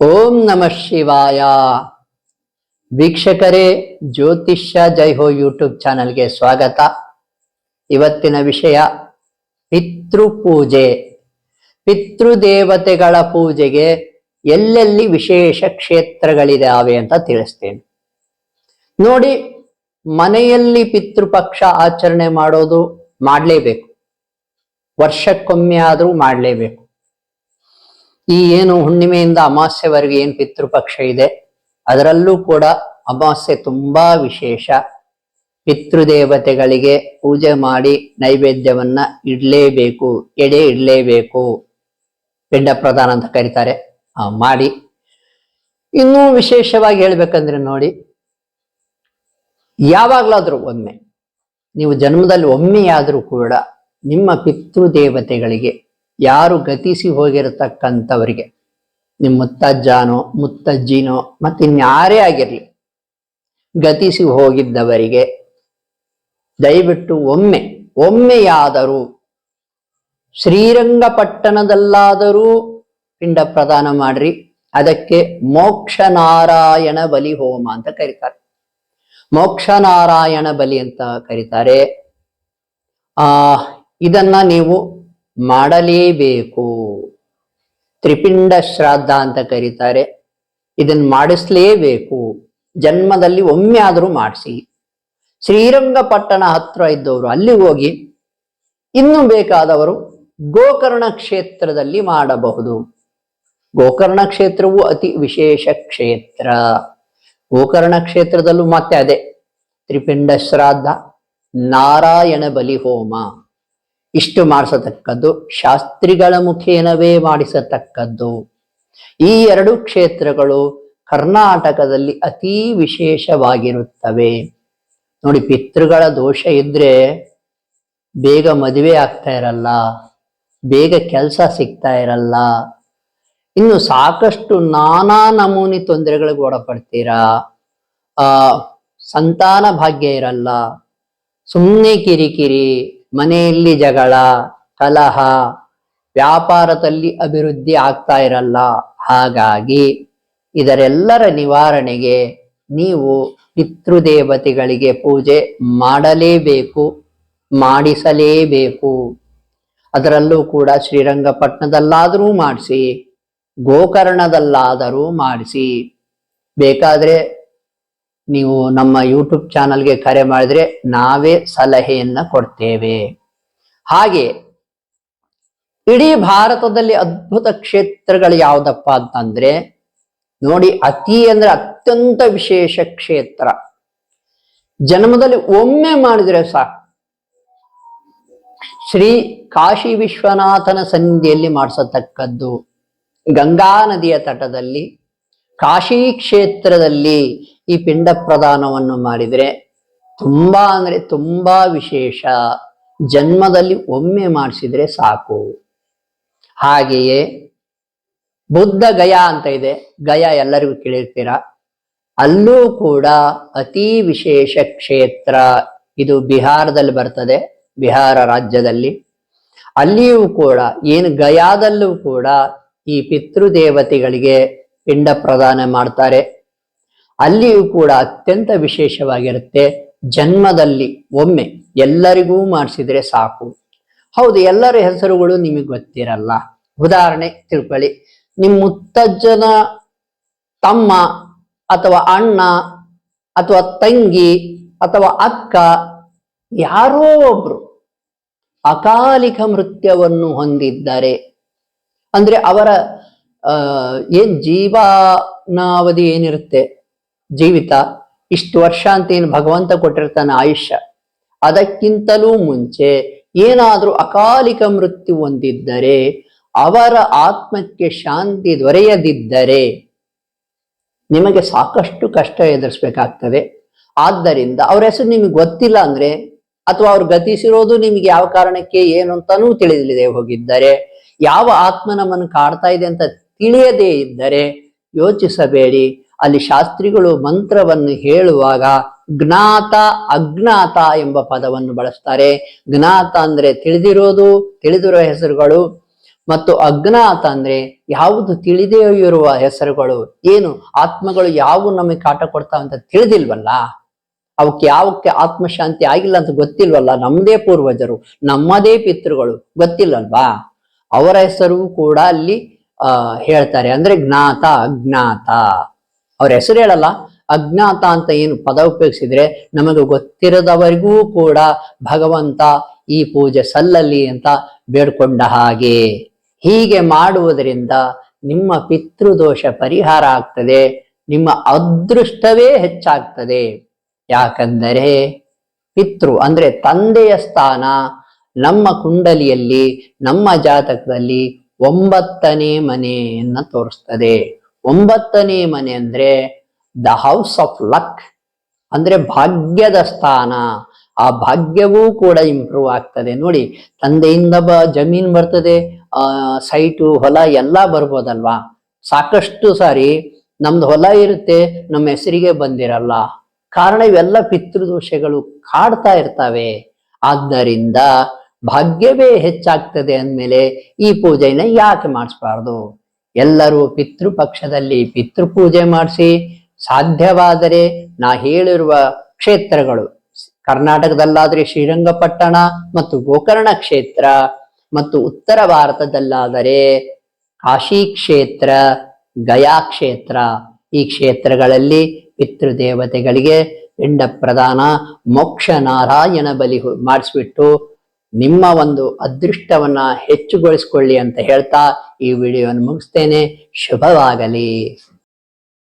ಓಂ ನಮಃ ಶಿವಾಯ. ವೀಕ್ಷಕರೇ, ಜ್ಯೋತಿಷ್ಯ ಜೈ ಹೋ ಯೂಟ್ಯೂಬ್ ಚಾನಲ್ಗೆ ಸ್ವಾಗತ. ಇವತ್ತಿನ ವಿಷಯ, ಪಿತೃಪೂಜೆ. ಪಿತೃದೇವತೆಗಳ ಪೂಜೆಗೆ ಎಲ್ಲೆಲ್ಲಿ ವಿಶೇಷ ಕ್ಷೇತ್ರಗಳಿದಾವೆ ಅಂತ ತಿಳಿಸ್ತೇನೆ. ನೋಡಿ, ಮನೆಯಲ್ಲಿ ಪಿತೃಪಕ್ಷ ಆಚರಣೆ ಮಾಡೋದು ಮಾಡಲೇಬೇಕು. ವರ್ಷಕ್ಕೊಮ್ಮೆ ಆದರೂ ಮಾಡಲೇಬೇಕು. ಈ ಏನು ಹುಣ್ಣಿಮೆಯಿಂದ ಅಮಾಸ್ಯೆವರೆಗೆ ಏನು ಪಿತೃಪಕ್ಷ ಇದೆ, ಅದರಲ್ಲೂ ಕೂಡ ಅಮಾಸ್ಯೆ ತುಂಬಾ ವಿಶೇಷ. ಪಿತೃದೇವತೆಗಳಿಗೆ ಪೂಜೆ ಮಾಡಿ ನೈವೇದ್ಯವನ್ನ ಇಡ್ಲೇಬೇಕು, ಎಡೆ ಇಡ್ಲೇಬೇಕು, ಪಿಂಡ ಪ್ರಧಾನ ಅಂತ ಕರೀತಾರೆ. ಮಾಡಿ. ಇನ್ನೂ ವಿಶೇಷವಾಗಿ ಹೇಳ್ಬೇಕಂದ್ರೆ ನೋಡಿ, ಯಾವಾಗ್ಲಾದ್ರೂ ಒಮ್ಮೆ, ನೀವು ಜನ್ಮದಲ್ಲಿ ಒಮ್ಮೆಯಾದರೂ ಕೂಡ ನಿಮ್ಮ ಪಿತೃದೇವತೆಗಳಿಗೆ ಯಾರು ಗತಿಸಿ ಹೋಗಿರತಕ್ಕಂಥವರಿಗೆ, ನಿಮ್ಮ ಮುತ್ತಜ್ಜನೋ, ಮುತ್ತಜ್ಜಿನೋ ಮತ್ತಿನ್ಯಾರೇ ಆಗಿರಲಿ, ಗತಿಸಿ ಹೋಗಿದ್ದವರಿಗೆ ದಯವಿಟ್ಟು ಒಮ್ಮೆ, ಒಮ್ಮೆಯಾದರೂ, ಶ್ರೀರಂಗಪಟ್ಟಣದಲ್ಲಾದರೂ ಪಿಂಡ ಪ್ರದಾನ ಮಾಡ್ರಿ. ಅದಕ್ಕೆ ಮೋಕ್ಷ ನಾರಾಯಣ ಬಲಿ ಹೋಮ ಅಂತ ಕರೀತಾರೆ. ಮೋಕ್ಷ ನಾರಾಯಣ ಬಲಿ ಅಂತ ಕರೀತಾರೆ. ಆ, ಇದನ್ನ ನೀವು ಮಾಡಲೇಬೇಕು. ತ್ರಿಪಿಂಡ ಶ್ರಾದ್ದ ಅಂತ ಕರೀತಾರೆ. ಇದನ್ನ ಮಾಡಿಸ್ಲೇಬೇಕು. ಜನ್ಮದಲ್ಲಿ ಒಮ್ಮೆ ಆದರೂ ಮಾಡಿಸಿ. ಶ್ರೀರಂಗಪಟ್ಟಣ ಹತ್ರ ಇದ್ದವರು ಅಲ್ಲಿ ಹೋಗಿ ಇನ್ನು ಬೇಕಾದವರು ಗೋಕರ್ಣ ಕ್ಷೇತ್ರದಲ್ಲಿ ಮಾಡಬಹುದು. ಗೋಕರ್ಣ ಕ್ಷೇತ್ರವು ಅತಿ ವಿಶೇಷ ಕ್ಷೇತ್ರ. ಗೋಕರ್ಣ ಕ್ಷೇತ್ರದಲ್ಲೂ ಮತ್ತೆ ಅದೇ. ತ್ರಿಪಿಂಡ ಶ್ರಾದ್ದ, ನಾರಾಯಣ ಬಲಿ ಹೋಮ ಇಷ್ಟು ಮಾಡಿಸತಕ್ಕದ್ದು ಶಾಸ್ತ್ರಿಗಳ ಮುಖೇನವೇ ಮಾಡಿಸತಕ್ಕದ್ದು. ಈ ಎರಡು ಕ್ಷೇತ್ರಗಳು ಕರ್ನಾಟಕದಲ್ಲಿ ಅತೀ ವಿಶೇಷವಾಗಿರುತ್ತವೆ. ನೋಡಿ, ಪಿತೃಗಳ ದೋಷ ಇದ್ರೆ ಬೇಗ ಮದುವೆ ಆಗ್ತಾ ಇರಲ್ಲ, ಬೇಗ ಕೆಲಸ ಸಿಗ್ತಾ ಇರಲ್ಲ. ಇನ್ನು ಸಾಕಷ್ಟು ನಾನಾ ನಮೂನಿ ತೊಂದರೆಗಳಿಗೆ ಒಳಪಡ್ತೀರಾ. ಆ, ಸಂತಾನ ಭಾಗ್ಯ ಇರಲ್ಲ. ಸುಮ್ಮನೆ ಕಿರಿಕಿರಿ ಮನೆಯಲ್ಲಿ ಜಗಳ, ಕಲಹ, ವ್ಯಾಪಾರದಲ್ಲಿ ಅಭಿವೃದ್ಧಿ ಆಗ್ತಾ ಇರಲ್ಲ. ಹಾಗಾಗಿ ಇದರೆಲ್ಲರ ನಿವಾರಣೆಗೆ ನೀವು ಪಿತೃದೇವತೆಗಳಿಗೆ ಪೂಜೆ ಮಾಡಲೇಬೇಕು, ಮಾಡಿಸಲೇಬೇಕು. ಅದರಲ್ಲೂ ಕೂಡ ಶ್ರೀರಂಗಪಟ್ಟಣದಲ್ಲಾದರೂ ಮಾಡಿಸಿ, ಗೋಕರ್ಣದಲ್ಲಾದರೂ ಮಾಡಿಸಿ. ಬೇಕಾದ್ರೆ ನೀವು ನಮ್ಮ ಯೂಟ್ಯೂಬ್ ಚಾನಲ್ಗೆ ಕರೆ ಮಾಡಿದ್ರೆ ನಾವೇ ಸಲಹೆಯನ್ನ ಕೊಡ್ತೇವೆ. ಹಾಗೆ ಇಡೀ ಭಾರತದಲ್ಲಿ ಅದ್ಭುತ ಕ್ಷೇತ್ರಗಳು ಯಾವುದಪ್ಪ ಅಂತಂದ್ರೆ ನೋಡಿ ಅತಿ ಅಂದ್ರೆ ಅತ್ಯಂತ ವಿಶೇಷ ಕ್ಷೇತ್ರ. ಜನ್ಮದಲ್ಲಿ ಒಮ್ಮೆ ಮಾಡಿದ್ರೆ ಸಾಕು. ಶ್ರೀ ಕಾಶಿ ವಿಶ್ವನಾಥನ ಸನ್ನಿಧಿಯಲ್ಲಿ ಮಾಡಿಸತಕ್ಕದ್ದು ಗಂಗಾ ನದಿಯ ತಟದಲ್ಲಿ ಕಾಶಿ ಕ್ಷೇತ್ರದಲ್ಲಿ ಈ ಪಿಂಡ ಪ್ರದಾನವನ್ನು ಮಾಡಿದರೆ ತುಂಬಾ ಅಂದ್ರೆ ತುಂಬಾ ವಿಶೇಷ. ಜನ್ಮದಲ್ಲಿ ಒಮ್ಮೆ ಮಾಡಿಸಿದರೆ ಸಾಕು. ಹಾಗೆಯೇ ಬುದ್ಧ ಗಯಾ ಅಂತ ಇದೆ. ಗಯಾ ಎಲ್ಲರಿಗೂ ಕೇಳಿರ್ತೀರ? ಅಲ್ಲೂ ಕೂಡ ಅತಿ ವಿಶೇಷ ಕ್ಷೇತ್ರ ಇದು ಬಿಹಾರದಲ್ಲಿ ಬರ್ತದೆ. ಬಿಹಾರ ರಾಜ್ಯದಲ್ಲಿ. ಅಲ್ಲಿಯೂ ಕೂಡ ಏನು ಗಯಾದಲ್ಲೂ ಕೂಡ ಈ ಪಿತೃದೇವತೆಗಳಿಗೆ ಪಿಂಡ ಪ್ರದಾನ ಮಾಡ್ತಾರೆ. ಅಲ್ಲಿಯೂ ಕೂಡ ಅತ್ಯಂತ ವಿಶೇಷವಾಗಿರುತ್ತೆ ಜನ್ಮದಲ್ಲಿ ಒಮ್ಮೆ ಎಲ್ಲರಿಗೂ ಮಾಡಿಸಿದ್ರೆ ಸಾಕು. ಹೌದು, ಎಲ್ಲರ ಹೆಸರುಗಳು ನಿಮಗೆ ಗೊತ್ತಿರಲ್ಲ. ಉದಾಹರಣೆ, ತಿಳ್ಕೊಳ್ಳಿ. ನಿಮ್ಮ ಮುತ್ತಜ್ಜನ ತಮ್ಮ ಅಥವಾ ಅಣ್ಣ ಅಥವಾ ತಂಗಿ ಅಥವಾ ಅಕ್ಕ, ಯಾರೋ ಒಬ್ರು ಅಕಾಲಿಕ ಮೃತ್ಯವನ್ನು ಹೊಂದಿದ್ದಾರೆ, ಅಂದ್ರೆ ಅವರ ಏನ್ ಜೀವನಾವಧಿ ಏನಿರುತ್ತೆ? ಜೀವಿತ, ಇಷ್ಟು ವರ್ಷ ಅಂತ ಏನು ಭಗವಂತ ಕೊಟ್ಟಿರ್ತಾನೆ ಆಯುಷ್ಯ. ಅದಕ್ಕಿಂತಲೂ ಮುಂಚೆ ಏನಾದರೂ ಅಕಾಲಿಕ ಮೃತ್ಯು ಹೊಂದಿದ್ದರೆ, ಅವರ ಆತ್ಮಕ್ಕೆ ಶಾಂತಿ ದೊರೆಯದಿದ್ದರೆ ನಿಮಗೆ ಸಾಕಷ್ಟು ಕಷ್ಟ ಎದುರಿಸ್ಬೇಕಾಗ್ತದೆ. ಆದ್ದರಿಂದ ಅವ್ರ ಹೆಸರು ನಿಮಗೆ ಗೊತ್ತಿಲ್ಲ ಅಂದ್ರೆ, ಅಥವಾ ಅವ್ರು ಗತಿಸಿರೋದು ನಿಮಗೆ ಯಾವ ಕಾರಣಕ್ಕೆ, ಏನು ಅಂತಾನೂ ತಿಳಿದಿಲ್ಲದೆ ಹೋಗಿದ್ದರೆ, ಯಾವ ಆತ್ಮ ನಮ್ಮನ್ನು ಕಾಡ್ತಾ ಇದೆ ಅಂತ ತಿಳಿಯದೇ ಇದ್ದರೆ ಯೋಚಿಸಬೇಡಿ. ಅಲ್ಲಿ ಶಾಸ್ತ್ರಿಗಳು ಮಂತ್ರವನ್ನು ಹೇಳುವಾಗ ಜ್ಞಾತ ಅಜ್ಞಾತ ಎಂಬ ಪದವನ್ನು ಬಳಸ್ತಾರೆ. ಜ್ಞಾತ ಅಂದ್ರೆ ತಿಳಿದಿರೋದು ತಿಳಿದಿರೋ ಹೆಸರುಗಳು. ಮತ್ತು ಅಜ್ಞಾತ ಅಂದ್ರೆ ಯಾವುದು ತಿಳಿದೇ ಇರುವ ಹೆಸರುಗಳು. ಏನು? ಆತ್ಮಗಳು ಯಾವ ನಮಗೆ ಕಾಟ ಕೊಡ್ತಾವ ಅಂತ ತಿಳಿದಿಲ್ವಲ್ಲ? ಅವಕ್ಕೆ ಯಾವಕ್ಕೆ ಆತ್ಮಶಾಂತಿ ಆಗಿಲ್ಲ ಅಂತ ಗೊತ್ತಿಲ್ವಲ್ಲ? ನಮ್ಮದೇ ಪೂರ್ವಜರು, ನಮ್ಮದೇ ಪಿತೃಗಳು, ಗೊತ್ತಿಲ್ಲಲ್ವಾ? ಅವರ ಹೆಸರು ಕೂಡ ಅಲ್ಲಿ ಹೇಳ್ತಾರೆ. ಅಂದ್ರೆ ಜ್ಞಾತ ಅಜ್ಞಾತ. ಅವ್ರ ಹೆಸರು ಹೇಳಲ್ಲ. ಅಜ್ಞಾತ ಅಂತ ಏನು ಪದ ಉಪಯೋಗಿಸಿದ್ರೆ ನಮಗೆ ಗೊತ್ತಿರದವರಿಗೂ ಕೂಡ ಭಗವಂತ ಈ ಪೂಜೆ ಸಲ್ಲಲಿ ಅಂತ ಬೇಡ್ಕೊಂಡ ಹಾಗೆ. ಹೀಗೆ ಮಾಡುವುದರಿಂದ ನಿಮ್ಮ ಪಿತೃದೋಷ ಪರಿಹಾರ ಆಗ್ತದೆ. ನಿಮ್ಮ ಅದೃಷ್ಟವೇ ಹೆಚ್ಚಾಗ್ತದೆ. ಯಾಕಂದರೆ ಪಿತೃ ಅಂದ್ರೆ ತಂದೆಯ ಸ್ಥಾನ ನಮ್ಮ ಕುಂಡಲಿಯಲ್ಲಿ, ನಮ್ಮ ಜಾತಕದಲ್ಲಿ ಒಂಬತ್ತನೇ ಮನೆಯನ್ನ ತೋರಿಸ್ತದೆ. ಒಂಬತ್ತನೇ ಮನೆ ಅಂದ್ರೆ ದ ಹೌಸ್ ಆಫ್ ಲಕ್ ಅಂದ್ರೆ ಭಾಗ್ಯದ ಸ್ಥಾನ. ಆ ಭಾಗ್ಯವೂ ಕೂಡ ಇಂಪ್ರೂವ್ ಆಗ್ತದೆ. ನೋಡಿ, ತಂದೆಯಿಂದ ಬ ಜಮೀನ್ ಬರ್ತದೆ, ಆ ಸೈಟು ಹೊಲ ಎಲ್ಲ ಬರ್ಬೋದಲ್ವಾ? ಸಾಕಷ್ಟು ಸಾರಿ ನಮ್ದು ಹೊಲ ಇರುತ್ತೆ, ನಮ್ಮ ಹೆಸರಿಗೆ ಬಂದಿರಲ್ಲ. ಕಾರಣ ಇವೆಲ್ಲ ಪಿತೃದೋಷಗಳು ಕಾಡ್ತಾ ಇರ್ತವೆ. ಆದ್ದರಿಂದ ಭಾಗ್ಯವೇ ಹೆಚ್ಚಾಗ್ತದೆ ಅಂದಮೇಲೆ ಈ ಪೂಜೆನ ಯಾಕೆ ಮಾಡಿಸ್ಬಾರ್ದು? ಎಲ್ಲರೂ ಪಿತೃಪಕ್ಷದಲ್ಲಿ ಪಿತೃಪೂಜೆ ಪಿತೃ ಪೂಜೆ ಮಾಡಿಸಿ ಸಾಧ್ಯವಾದರೆ ನಾ ಹೇಳಿರುವ ಕ್ಷೇತ್ರಗಳು, ಕರ್ನಾಟಕದಲ್ಲಾದ್ರೆ ಶ್ರೀರಂಗಪಟ್ಟಣ ಮತ್ತು ಗೋಕರ್ಣ ಕ್ಷೇತ್ರ ಮತ್ತು ಉತ್ತರ ಭಾರತದಲ್ಲಾದರೆ ಕಾಶಿ ಕ್ಷೇತ್ರ, ಗಯಾ ಕ್ಷೇತ್ರ. ಈ ಕ್ಷೇತ್ರಗಳಲ್ಲಿ ಪಿತೃದೇವತೆಗಳಿಗೆ ಪಿಂಡ ಪ್ರದಾನ ಮೋಕ್ಷ ನಾರಾಯಣ ಬಲಿ ಮಾಡಿಸ್ಬಿಟ್ಟು ನಿಮ್ಮ ಒಂದು ಅದೃಷ್ಟವನ್ನ ಹೆಚ್ಚುಗೊಳಿಸ್ಕೊಳ್ಳಿ ಅಂತ ಹೇಳ್ತಾ ಈ ವಿಡಿಯೋವನ್ನು ಮುಗಿಸ್ತೇನೆ. ಶುಭವಾಗಲಿ.